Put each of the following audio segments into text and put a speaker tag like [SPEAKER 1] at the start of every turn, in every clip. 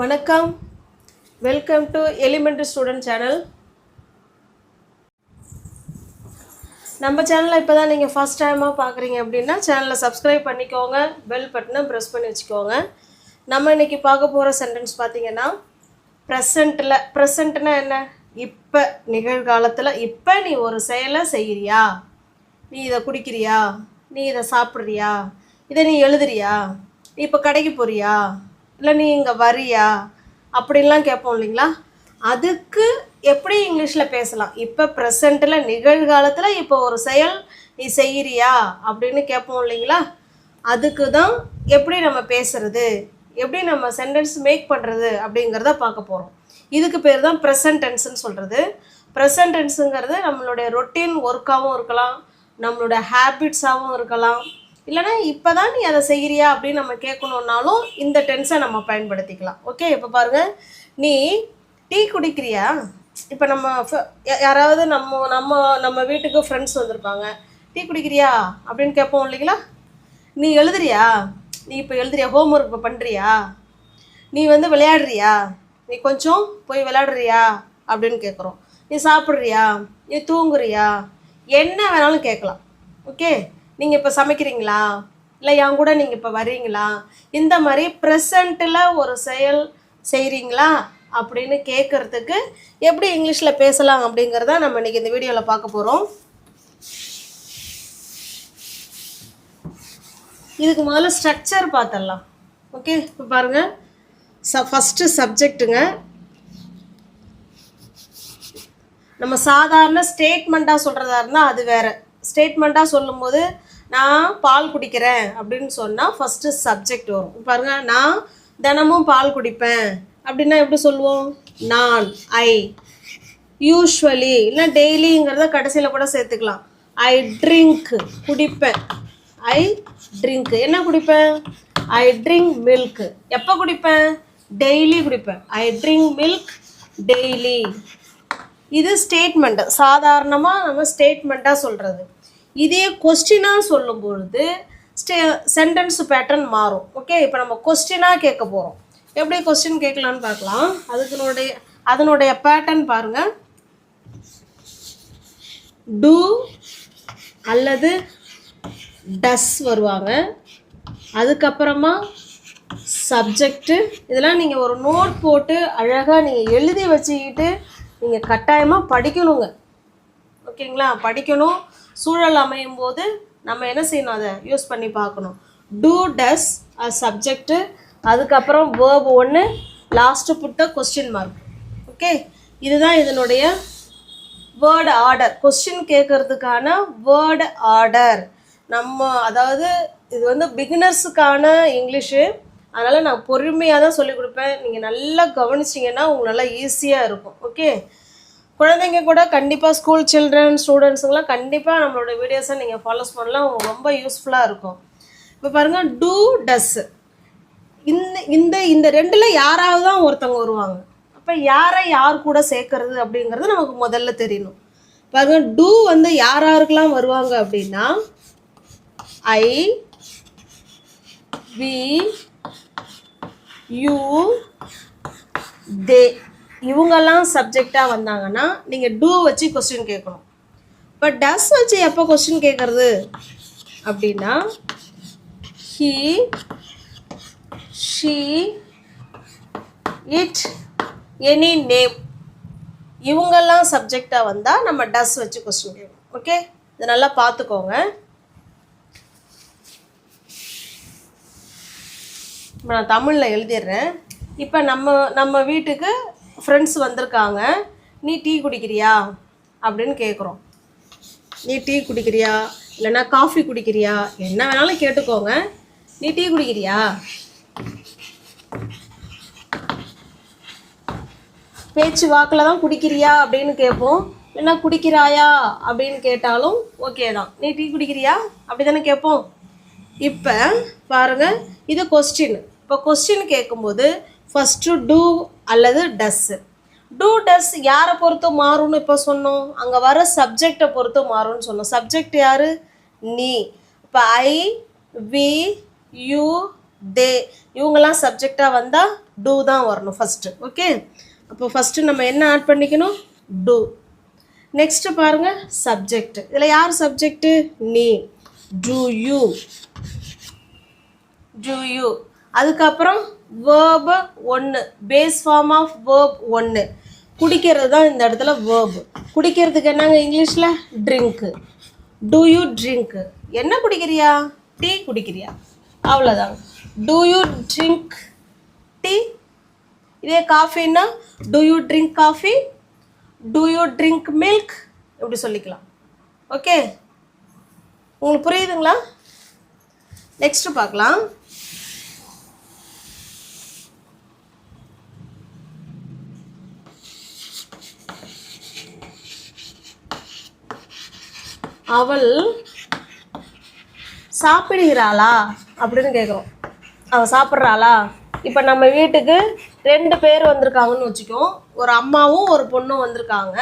[SPEAKER 1] வணக்கம். Welcome to elementary student channel நம்ம சேனலை இப்போ தான் நீங்கள் ஃபஸ்ட் டைமாக பார்க்குறீங்க அப்படின்னா சேனலை சப்ஸ்கிரைப் பண்ணிக்கோங்க. பெல் பட்டனை ப்ரெஸ் பண்ணி வச்சுக்கோங்க. நம்ம இன்றைக்கி பார்க்க போகிற சென்டென்ஸ் பார்த்தீங்கன்னா ப்ரெசண்ட்டில் ப்ரெசண்ட்னா என்ன? இப்போ நிகழ்காலத்தில் இப்போ நீ ஒரு செயலை செய்கிறியா நீ இதை குடிக்கிறியா? நீ இதை சாப்பிட்றியா? இதை நீ எழுதுறியா? நீ இப்போ கடைக்கு போறியா? இல்லை நீ இங்கே வரியா? அப்படின்லாம் கேட்போம் இல்லைங்களா? அதுக்கு எப்படி இங்கிலீஷில் பேசலாம்? இப்போ ப்ரெசண்ட்டில் நிகழ்காலத்தில் இப்போ ஒரு செயல் நீ செய்கிறியா அப்படின்னு கேட்போம் இல்லைங்களா? அதுக்கு தான் எப்படி நம்ம பேசுறது? எப்படி நம்ம சென்டென்ஸ் மேக் பண்ணுறது அப்படிங்கிறத பார்க்க போகிறோம் இதுக்கு பேர் தான் ப்ரெசன்ட் டென்ஸ்னு சொல்கிறது ப்ரெசன்ட் டென்ஸுங்கிறது நம்மளுடைய ரொட்டீன் ஒர்க்காகவும் இருக்கலாம் நம்மளோட ஹேபிட்ஸாகவும் இருக்கலாம் இல்லைனா இப்போ தான் நீ அதை செய்கிறியா அப்படின்னு நம்ம கேட்கணுன்னாலும் இந்த டென்ஸை நம்ம பயன்படுத்திக்கலாம். ஓகே இப்போ பாருங்கள் நீ டீ குடிக்கிறியா? இப்போ நம்ம யாராவது நம்ம நம்ம நம்ம வீட்டுக்கு ஃப்ரெண்ட்ஸ் வந்திருப்பாங்க. டீ குடிக்கிறியா? அப்படின்னு கேட்போம் இல்லைங்களா? நீ எழுதுறியா? நீ இப்போ எழுதுறியா? ஹோம்ஒர்க் இப்போ பண்ணுறியா நீ வந்து விளையாடுறியா? நீ கொஞ்சம் போய் விளையாடுறியா? அப்படின்னு கேட்குறோம். நீ சாப்பிட்றியா? நீ தூங்குறியா? என்ன வேணாலும் கேட்கலாம். ஓகே நீங்கள் இப்போ சமைக்கிறீங்களா? இல்லை என் கூட நீங்கள் இப்போ வர்றீங்களா? இந்த மாதிரி ப்ரெசண்ட்டில் ஒரு செயல் செய்கிறீங்களா அப்படின்னு கேட்குறதுக்கு எப்படி இங்கிலீஷில் பேசலாம் அப்படிங்கிறத நம்ம இன்றைக்கி இந்த வீடியோவில் பார்க்க போகிறோம் இதுக்கு முதல்ல ஸ்ட்ரக்சர் பார்த்துடலாம் ஓகே இப்போ பாருங்கள் ச ஃபஸ்ட்டு சப்ஜெக்ட்டுங்க நம்ம சாதாரண ஸ்டேட்மெண்ட்டாக சொல்கிறதா இருந்தால் அது வேறு. ஸ்டேட்மெண்ட்டாக சொல்லும்போது நான் பால் குடிக்கிறேன் அப்படின்னு சொன்னால் ஃபஸ்ட்டு சப்ஜெக்ட் வரும். பாருங்கள் பாருங்க நான் தினமும் பால் குடிப்பேன் அப்படின்னா எப்படி சொல்லுவோம்? நான் ஐ யூஸ்வலி இல்லை டெய்லிங்கிறத கடைசியில் கூட சேர்த்துக்கலாம். ஐ ட்ரிங்க் குடிப்பேன். ஐ ட்ரிங்க் என்ன குடிப்பேன்? ஐ ட்ரிங்க் மில்க் எப்போ குடிப்பேன்? டெய்லி குடிப்பேன். ஐ ட்ரிங்க் மில்க் டெய்லி இது ஸ்டேட்மெண்ட் சாதாரணமாக நம்ம ஸ்டேட்மெண்ட்டாக சொல்கிறது இதே கொஸ்டினாக சொல்லும் பொழுது ஸ்டே சென்டென்ஸ் பேட்டர்ன் மாறும். ஓகே இப்போ நம்ம கொஸ்டினாக கேட்க போகிறோம் எப்படி கொஸ்டின் கேட்கலான்னு பார்க்கலாம். அதுக்குனுடைய அதனுடைய பேட்டர்ன் பாருங்கள் டூ அல்லது டஸ் வருவாங்க. அதுக்கப்புறமா சப்ஜெக்ட்டு இதெல்லாம் நீங்கள் ஒரு நோட் போட்டு அழகாக நீங்கள் எழுதி வச்சுக்கிட்டு நீங்கள் கட்டாயமாக படிக்கணுங்க. ஓகேங்களா? படிக்கணும். சூழல் அமையும் போது நம்ம என்ன செய்யணும்? அதை யூஸ் பண்ணி பார்க்கணும். டூ டஸ் அ சப்ஜெக்ட்டு அதுக்கப்புறம் வேர்ப் ஒன்று லாஸ்ட்டு புட்ட கொஸ்டின் மார்க் ஓகே இதுதான் இதனுடைய வேர்டு ஆர்டர் கொஸ்டின் கேட்கறதுக்கான வேர்டு ஆர்டர் நம்ம அதாவது இது வந்து பிகினர்ஸுக்கான இங்கிலீஷு அதனால் நான் பொறுமையாக தான் சொல்லிக் கொடுப்பேன். நீங்கள் நல்லா கவனிச்சிங்கன்னா உங்களுக்கு நல்லா ஈஸியாக இருக்கும். ஓகே குழந்தைங்க கூட கண்டிப்பாக ஸ்கூல் சில்ட்ரன் ஸ்டூடெண்ட்ஸுங்களாம் கண்டிப்பாக நம்மளோட வீடியோஸை நீங்கள் ஃபாலோஸ் பண்ணலாம். உங்களுக்கு ரொம்ப யூஸ்ஃபுல்லாக இருக்கும். இப்போ பாருங்கள் டூ டஸ் இந்த இந்த இந்த ரெண்டில் யாராவது தான் ஒருத்தவங்க வருவாங்க. அப்போ யாரை யார் கூட சேர்க்கறது அப்படிங்கிறது நமக்கு முதல்ல தெரியணும். பாருங்க டூ வந்து யார் யாருக்கெல்லாம் வருவாங்க அப்படின்னா ஐ வி யூ தே இவங்கெல்லாம் சப்ஜெக்டாக வந்தாங்கன்னா நீங்கள் டூ வச்சு கொஸ்டின் கேட்கணும். இப்போ டஸ் வச்சு எப்போ கொஸ்டின் கேட்குறது? அப்படின்னா he she it any name இவங்கெல்லாம் சப்ஜெக்டாக வந்தால் நம்ம டஸ் வச்சு கொஸ்டின் கேட்கணும். ஓகே இதை நல்லா பார்த்துக்கோங்க. இப்போ நான் தமிழில் எழுதிடுறேன். இப்போ நம்ம நம்ம வீட்டுக்கு ஃப்ரெண்ட்ஸ் வந்திருக்காங்க. நீ டீ குடிக்கிறியா? அப்படின்னு கேட்குறோம் நீ டீ குடிக்கிறியா? இல்லைன்னா காஃபி குடிக்கிறியா? என்ன வேணாலும் கேட்டுக்கோங்க. நீ டீ குடிக்கிறியா? பேச்சு வாக்கில் தான் குடிக்கிறியா அப்படின்னு கேட்போம். என்ன குடிக்கிறாயா அப்படின்னு கேட்டாலும் ஓகே தான். நீ டீ குடிக்கிறியா? அப்படி தானே கேட்போம். இப்போ பாருங்க இது கொஸ்டின் இப்போ கொஸ்டின் கேட்கும்போது ஃபஸ்ட்டு டூ அல்லது டஸ்ஸு டூ டஸ் யாரை பொறுத்து மாறும்னு இப்போ சொன்னோம்? அங்கே வர சப்ஜெக்டை பொறுத்து மாறும்னு சொன்னோம். சப்ஜெக்ட் யார்? நீ. இப்போ ஐ வி யூ தே இவங்கெல்லாம் சப்ஜெக்டாக வந்தால் டூ தான் வரணும் ஃபஸ்ட்டு ஓகே அப்போ ஃபஸ்ட்டு நம்ம என்ன ஆட் பண்ணிக்கணும்? டூ நெக்ஸ்ட்டு பாருங்கள் சப்ஜெக்ட் இதில் யார் சப்ஜெக்ட்டு நீ. டு யூ டு யூ அதுக்கப்புறம் வேர்பு ஒன்று பேஸ் ஃபார்ம் ஆஃப் வேர்ப் ஒன்று குடிக்கிறது தான் இந்த இடத்துல வேர்பு குடிக்கிறதுக்கு என்னங்க இங்கிலீஷில்? ட்ரிங்க்கு டூ யூ ட்ரிங்க்கு என்ன குடிக்கிறியா? டீ குடிக்கிறியா? அவ்வளோதாங்க டூ யூ ட்ரிங்க் டீ இதே காஃபின்னா do you drink coffee do you drink milk இப்படி சொல்லிக்கலாம். ஓகே உங்களுக்கு புரியுதுங்களா? நெக்ஸ்ட்டு பார்க்கலாம். அவள் சாப்பிடுகிறாளா அப்படின்னு கேட்குறோம் அவள் சாப்பிட்றாளா? இப்போ நம்ம வீட்டுக்கு ரெண்டு பேர் வந்திருக்காங்கன்னு வச்சுக்கோ ஒரு அம்மாவும் ஒரு பொண்ணும் வந்திருக்காங்க.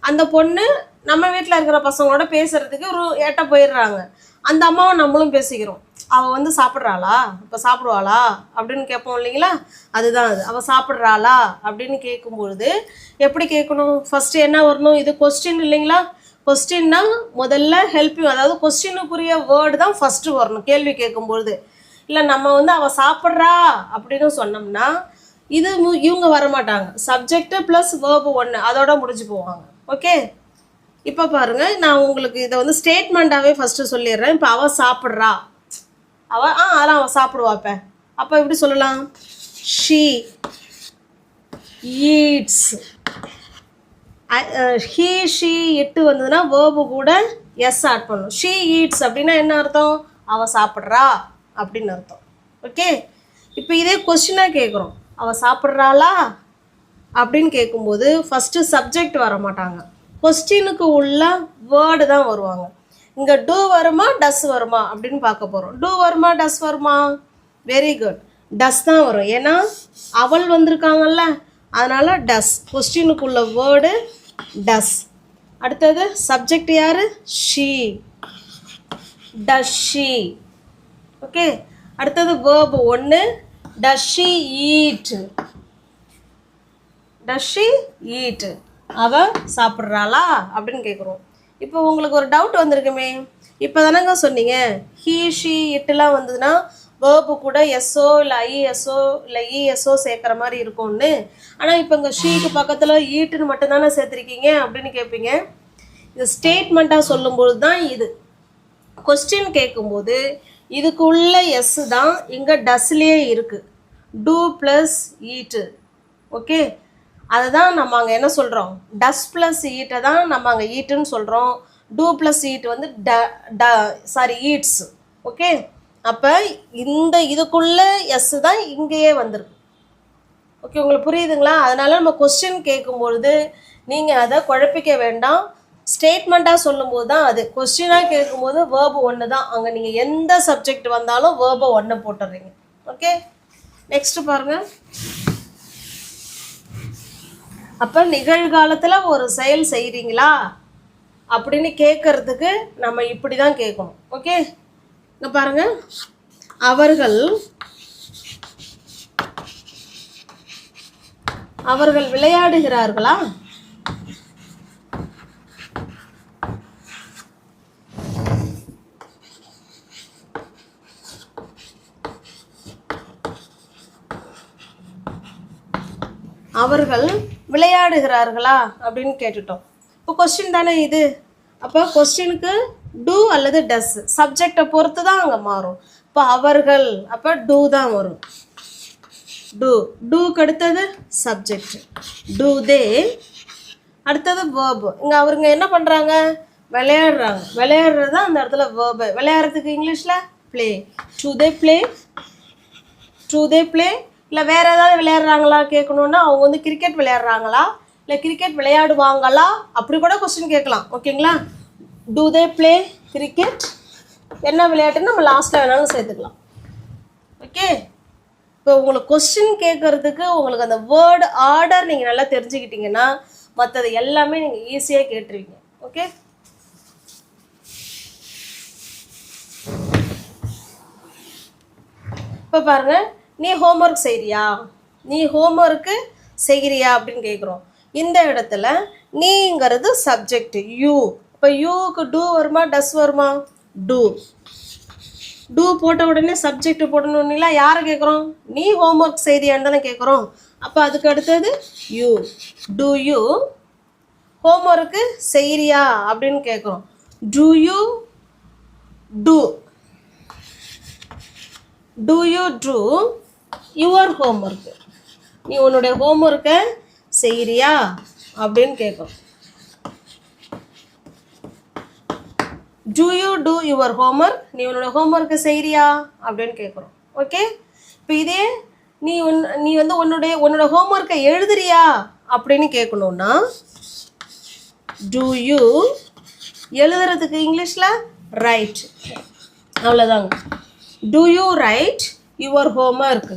[SPEAKER 1] அந்த பொண்ணு நம்ம வீட்டில் இருக்கிற பசங்களோட பேசுகிறதுக்கு ஒரு ஏட்ட போயிடுறாங்க. அந்த அம்மாவை நம்மளும் பேசிக்கிறோம். அவள் வந்து சாப்பிட்றாளா? இப்போ சாப்பிடுவாளா? அப்படின்னு கேட்போம் இல்லைங்களா? அதுதான் அது. அவள் சாப்பிட்றாளா? அப்படின்னு கேட்கும்பொழுது எப்படி கேட்கணும்? ஃபஸ்ட்டு என்ன வரணும்? இது கொஸ்டின் இல்லைங்களா? கொஸ்டின்னா முதல்ல ஹெல்ப் அதாவது கொஸ்டினுக்குரிய வேர்டு தான் ஃபஸ்ட்டு வரணும் கேள்வி கேட்கும்பொழுது. இல்லை நம்ம வந்து அவள் சாப்பிட்றா அப்படின்னு சொன்னோம்னா இது இவங்க வரமாட்டாங்க. சப்ஜெக்ட்டு ப்ளஸ் வேர்பு ஒன்று அதோட முடிஞ்சு போவாங்க. ஓகே இப்போ பாருங்கள் நான் உங்களுக்கு இதை வந்து ஸ்டேட்மெண்ட்டாகவே ஃபஸ்ட்டு சொல்லிடுறேன். இப்போ அவள் சாப்பிட்றா. அவள் ஆ அதெல்லாம் அவள் சாப்பிடுவாப்ப அப்போ எப்படி சொல்லலாம்? ஷீ ஈட்ஸ் ஹீ ஷீ இட்டு வந்ததுன்னா வேர்பு கூட எஸ் ஆட் பண்ணும். ஷீ ஈட்ஸ் அப்படின்னா என்ன அர்த்தம்? அவள் சாப்பிட்றா அப்படின்னு அர்த்தம். ஓகே இப்போ இதே கொஸ்டினாக கேட்குறோம் அவள் சாப்பிட்றாளா அப்படின்னு கேட்கும்போது ஃபஸ்ட்டு சப்ஜெக்ட் வர மாட்டாங்க. கொஸ்டினுக்கு உள்ள வேர்டு தான் வருவாங்க. இங்கே டூ வருமா டஸ் வருமா அப்படின்னு பார்க்க போகிறோம் டூ வருமா டஸ் வருமா? வெரி குட் டஸ் தான் வரும். ஏன்னா அவள் வந்திருக்காங்கல்ல. அதனால் டஸ் கொஸ்டினுக்குள்ள வேர்டு டஸ் அடுத்தது சப்ஜெக்ட் யாரு? ஷீ டஸ் ஷீ ஓகே அடுத்தது வேர்ப் ஒன்று does she eat does she eat அவ சாப்பிட்றாளா? அப்படின்னு கேட்குறோம் இப்போ உங்களுக்கு ஒரு டவுட் வந்திருக்குமே. இப்போ தானங்க சொன்னீங்க ஹீ ஷீ இட்டுலாம் வந்ததுன்னா வேர்பு கூட எஸ்ஓ இல்லை ஐஎஸ்ஓ இல்லை இஎஸ்ஓ e, சேர்க்குற மாதிரி இருக்கும்னு. ஆனால் இப்போ இங்கே ஷீக்கு பக்கத்தில் ஈட்டுன்னு மட்டும்தானே சேர்த்துருக்கீங்க அப்படின்னு கேட்பீங்க இது ஸ்டேட்மெண்ட்டாக சொல்லும்போது தான் இது. கொஸ்டின் கேட்கும்போது இதுக்குள்ள எஸ் தான் இங்கே டஸ்லேயே இருக்குது டூ ப்ளஸ் ஈட்டு ஓகே அதை தான் நம்ம அங்கே என்ன சொல்கிறோம் டஸ் ப்ளஸ் ஈட்டை தான் நம்ம அங்கே ஈட்டுன்னு சொல்கிறோம் டூ ப்ளஸ் ஈட் வந்து ட ட சாரி ஈட்ஸ் ஓகே அப்போ இந்த இதுக்குள்ள எஸ் தான் இங்கேயே வந்திருக்கு. ஓகே உங்களுக்கு புரியுதுங்களா? அதனால் நம்ம கொஸ்டின் கேட்கும்பொழுது நீங்கள் அதை குழப்பிக்க வேண்டாம். ஸ்டேட்மெண்ட்டாக சொல்லும்போது தான் அது. கொஸ்டினாக கேட்கும்போது வேர்பு ஒன்று தான். அங்கே நீங்கள் எந்த சப்ஜெக்ட் வந்தாலும் வேர்பை ஒன்று போட்டுடுறீங்க ஓகே நெக்ஸ்ட் பாருங்கள் அப்போ நிகழ்காலத்தில் ஒரு செயல் செய்கிறீங்களா அப்படின்னு கேட்கறதுக்கு நம்ம இப்படி தான் கேட்கணும் ஓகே இங்கே பாருங்க. அவர்கள் அவர்கள் விளையாடுகிறார்களா? அவர்கள் விளையாடுகிறார்களா? அப்படின்னு கேட்டுட்டோம். இப்போ கொஸ்டின் தானே இது. அப்போ கொஸ்டினுக்கு டூ அல்லது டஸ் சப்ஜெக்டை பொறுத்து தான் அங்கே மாறும். இப்போ அவர்கள் அப்போ டூ தான் வரும். டூ டூக்கு அடுத்தது சப்ஜெக்ட் டூ தே அடுத்தது வேர்பு இங்கே அவருங்க என்ன பண்ணுறாங்க விளையாடுறாங்க. விளையாடுறது தான் அந்த இடத்துல வேர்பு விளையாடுறதுக்கு இங்கிலீஷில் play do they play do they play இல்லை வேறு ஏதாவது விளையாடுறாங்களா கேட்கணுன்னா அவங்க வந்து கிரிக்கெட் விளையாடுறாங்களா? இல்லை கிரிக்கெட் விளையாடுவாங்களா? அப்படி கூட கொஸ்டின் கேட்கலாம். ஓகேங்களா டூ தே ப்ளே கிரிக்கெட் என்ன விளையாட்டுன்னு நம்ம லாஸ்ட்டில் வேணாலும் சேர்த்துக்கலாம். ஓகே இப்போ உங்களுக்கு கொஸ்டின் கேட்குறதுக்கு உங்களுக்கு அந்த வேர்டு ஆர்டர் நீங்கள் நல்லா தெரிஞ்சுக்கிட்டீங்கன்னா மற்றது எல்லாமே நீங்கள் ஈஸியாக கேட்டுருவீங்க. ஓகே இப்போ பாருங்க நீ ஹோம்ஒர்க் செய்கிறியா நீ ஹோம்ஒர்க்கு செய்கிறியா அப்படின்னு கேட்குறோம் இந்த இடத்துல நீங்கிறது சப்ஜெக்ட் யூ இப்போ யூக்கு டூ வருமா டஸ் வருமா? டூ. டூ போட்ட உடனே சப்ஜெக்ட் போடணும்னா யாரை கேட்குறோம் நீ ஹோம்ஒர்க் செய்தியான்னு தானே கேட்குறோம் அப்போ அதுக்கு அடுத்தது யூ டூ யூ ஹோம்ஒர்க்கு செய்கிறியா அப்படின்னு கேட்குறோம் do you do do you do your homework நீ உன்னுடைய ஹோம்ஒர்க்கை செய்கிறியா அப்படின்னு கேட்கும் do you do your homework நீ உன்னோட ஹோம்ஒர்க்கு செய்கிறியா அப்படின்னு கேட்குறோம் ஓகே இப்போ இதே நீ உன் நீ வந்து உன்னுடைய உன்னோட ஹோம்ஒர்க்கை எழுதுறியா? அப்படின்னு கேட்கணுன்னா டூ யூ எழுதுறதுக்கு இங்கிலீஷில் ரைட் அவ்வளோதாங்க do you write your homework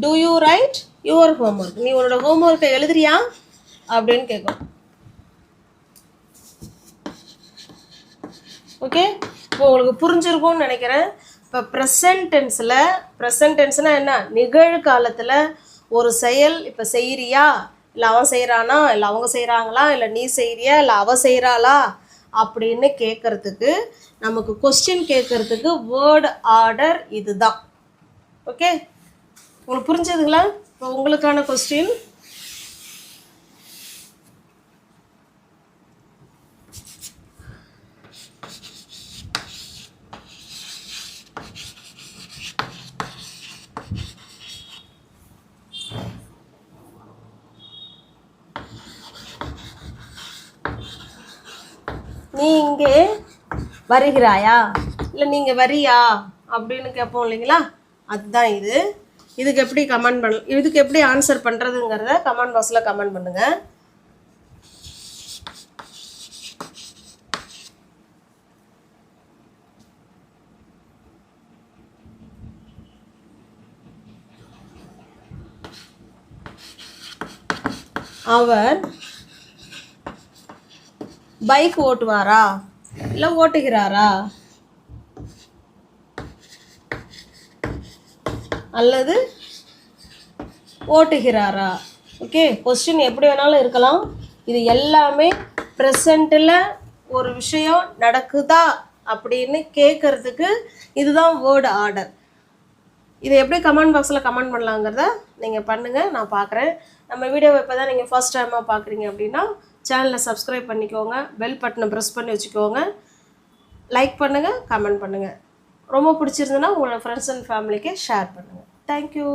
[SPEAKER 1] do you write your homework நீ உன்னோட ஹோம்ஒர்க்கை எழுதுறியா? அப்படின்னு கேட்கும் ஓகே இப்போ உங்களுக்கு புரிஞ்சிருக்கும்னு நினைக்கிறேன். இப்போ ப்ரெசன்ட் டென்ஸில் ப்ரெசன்ட் டென்ஸ்னால் என்ன? நிகழ்காலத்தில் ஒரு செயல் இப்போ செய்கிறியா இல்லை அவன் செய்கிறானா இல்லை அவங்க செய்கிறாங்களா இல்லை நீ செய்கிறியா இல்லை அவ செய்கிறாளா அப்படின்னு கேட்குறதுக்கு நமக்கு கொஸ்டின் கேட்குறதுக்கு வேர்டு ஆர்டர் இதுதான். ஓகே உங்களுக்கு புரிஞ்சதுங்களா? இப்போ உங்களுக்கான கொஸ்டின் நீ இங்கே வருகிறாயா? இல்லை நீங்கள் வரியா? அப்படின்னு கேட்போம் இல்லைங்களா? அதுதான் இது. இதுக்கு எப்படி கமெண்ட் பண்ண இதுக்கு எப்படி ஆன்சர் பண்ணுறதுங்கிறத கமெண்ட் பாக்ஸில் கமெண்ட் பண்ணுங்கள் அவர் பைக் ஓட்டுவாரா? இல்லை ஓட்டுகிறாரா? அல்லது ஓட்டுகிறாரா? ஓகே கொஸ்டின் எப்படி வேணாலும் இருக்கலாம். இது எல்லாமே ப்ரெசண்ட்டில் ஒரு விஷயம் நடக்குதா அப்படின்னு கேட்குறதுக்கு இதுதான் வேர்டு ஆர்டர் இதை எப்படி கமெண்ட் பாக்ஸில் கமெண்ட் பண்ணலாங்கிறத நீங்கள் பண்ணுங்கள் நான் பார்க்குறேன். நம்ம வீடியோவை இப்போ தான் நீங்கள் ஃபஸ்ட் டைமாக பார்க்குறீங்க அப்படின்னா சேனலை சப்ஸ்கிரைப் பண்ணிக்கோங்க பெல் பட்டனை ப்ரெஸ் பண்ணி வச்சுக்கோங்க. லைக் பண்ணுங்கள் கமெண்ட் பண்ணுங்கள் ரொம்ப பிடிச்சிருந்துன்னா உங்களோட ஃப்ரெண்ட்ஸ் அண்ட் ஃபேமிலிக்கு ஷேர் பண்ணுங்கள் தேங்க்யூ